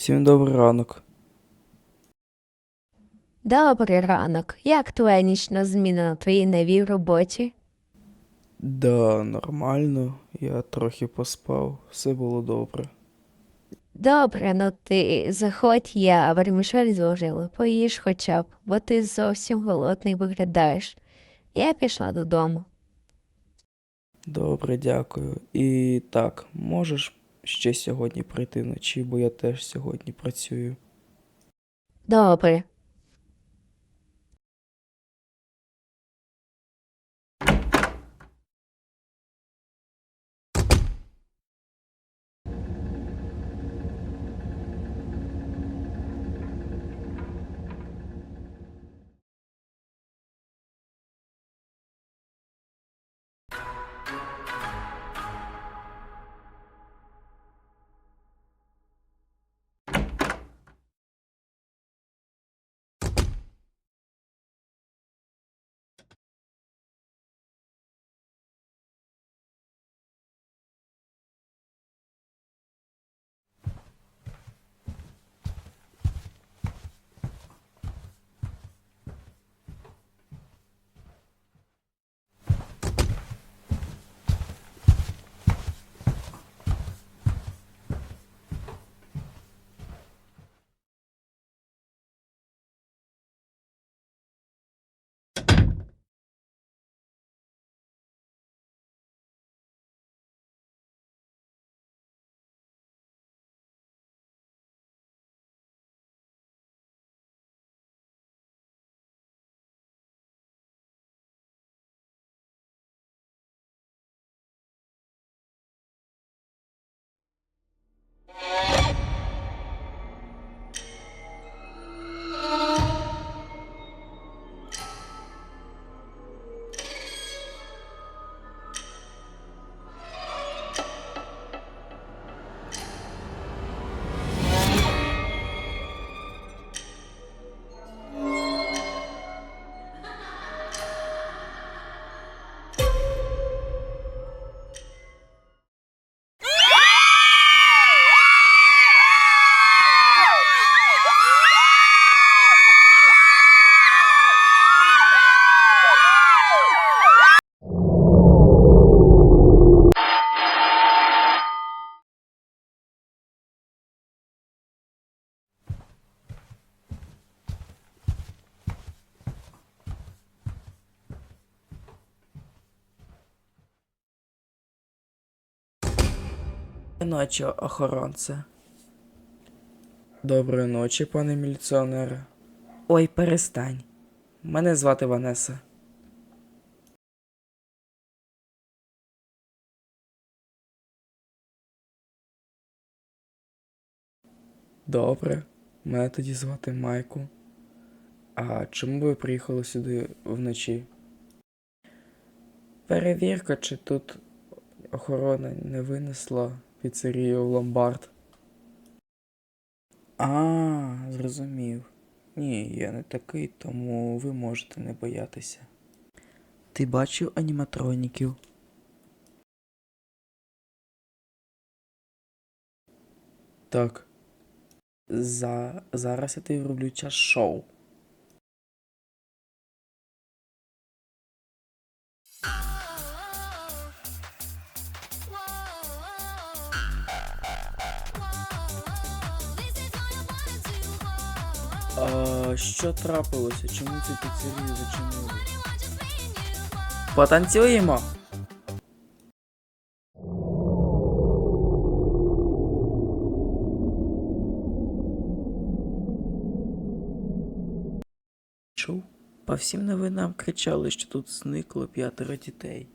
Всім добрий ранок. Добрий ранок. Як твоя нічна зміна на твоїй новій роботі? Да, нормально. Я трохи поспав, все було добре. Добре, ну ти заходь, я вермішель зложила, поїж хоча б, бо ти зовсім голодний виглядаєш. Я пішла додому. Добре, дякую. І так, можеш ще сьогодні прийти вночі, бо я теж сьогодні працюю. Добре. Ночі, охоронце. Доброї ночі, пане міліціонере. Ой, перестань. Мене звати Ванеса. Добре, мене тоді звати Майку. А чому ви приїхали сюди вночі? Перевірка, чи тут охорона не винесла піцерію в ломбард. А, зрозумів. Ні, я не такий, тому ви можете не боятися. Ти бачив аніматроніків? Так. За... Зараз я тобі роблю час шоу. А, що трапилося? Чому цю піцерію зачинили? Потанцюємо! Чув? По всім новинам кричали, що тут зникло п'ятеро дітей.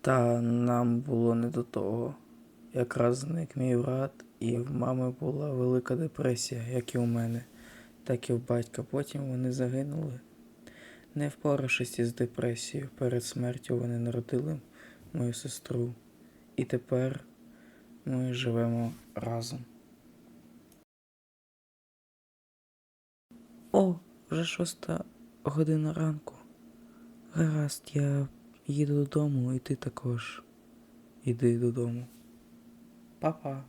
Та нам було не до того. Якраз зник мій брат, і в мами була велика депресія, як і у мене, так і в батька. Потім вони загинули. Не впоравшись із депресією, перед смертю вони народили мою сестру. І тепер ми живемо разом. О, вже шоста година ранку. Гаразд, я їду додому, і ти також. Іди додому. Па-па.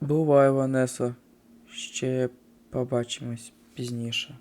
Бувай, Ванесо. Ще побачимось пізніше.